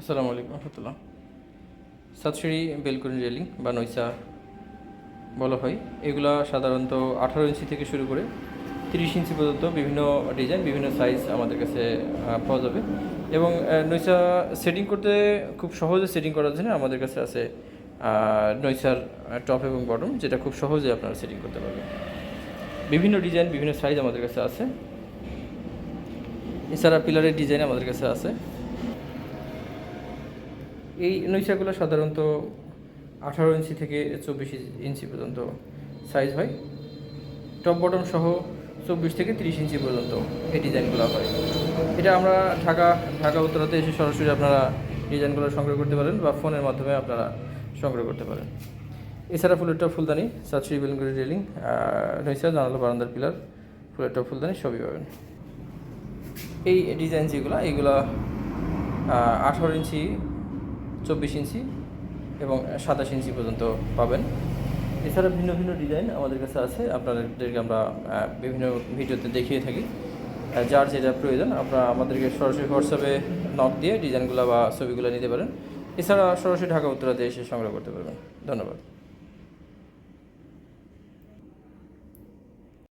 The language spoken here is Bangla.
আসসালামু আলাইকুম রহমতুল্লাহ। সাতসিঁড়ি বেলকুনি রেলিং বা নৈসা বলা হয়। এগুলা সাধারণত আঠারো ইঞ্চি থেকে শুরু করে তিরিশ ইঞ্চি পর্যন্ত বিভিন্ন ডিজাইন, বিভিন্ন সাইজ আমাদের কাছে পাওয়া যাবে। এবং নৈসা সেটিং করতে খুব সহজে সেটিং করার জন্য আমাদের কাছে আছে নৈসার টপ এবং বটম, যেটা খুব সহজে আপনারা সেটিং করতে পারবেন। বিভিন্ন ডিজাইন, বিভিন্ন সাইজ আমাদের কাছে আছে। এছাড়া পিলারের ডিজাইন আমাদের কাছে আছে। এই নৈশাগুলো সাধারণত আঠারো ইঞ্চি থেকে চব্বিশ ইঞ্চি পর্যন্ত সাইজ হয়। টপ বটম সহ চব্বিশ থেকে তিরিশ ইঞ্চি পর্যন্ত এই ডিজাইনগুলো হয়। এটা আমরা ঢাকা ঢাকা উত্তরাতে এসে সরাসরি আপনারা ডিজাইনগুলো সংগ্রহ করতে পারেন বা ফোনের মাধ্যমে আপনারা সংগ্রহ করতে পারেন। এছাড়া ফুলের টপ ফুলদানি সাতশ্রী বেলগুড়ি রেলিং নৈশা জানালো বারান্দার পিলার ফুলের টপ ফুলদানি সবই পাবেন। এই ডিজাইন যেগুলো এইগুলা আঠারো ইঞ্চি চব্বিশ ইঞ্চি এবং সাতাশ ইঞ্চি পর্যন্ত পাবেন। এছাড়া ভিন্ন ভিন্ন ডিজাইন আমাদের কাছে আছে। আপনাদেরকে আমরা বিভিন্ন ভিডিওতে দেখিয়ে থাকি। যার যেটা প্রয়োজন, আপনারা আমাদেরকে সরাসরি হোয়াটসঅ্যাপে নক দিয়ে ডিজাইনগুলো বা ছবিগুলো নিতে পারেন। এছাড়া সরাসরি ঢাকা উত্তরাতে এসে সংগ্রহ করতে পারবেন। ধন্যবাদ।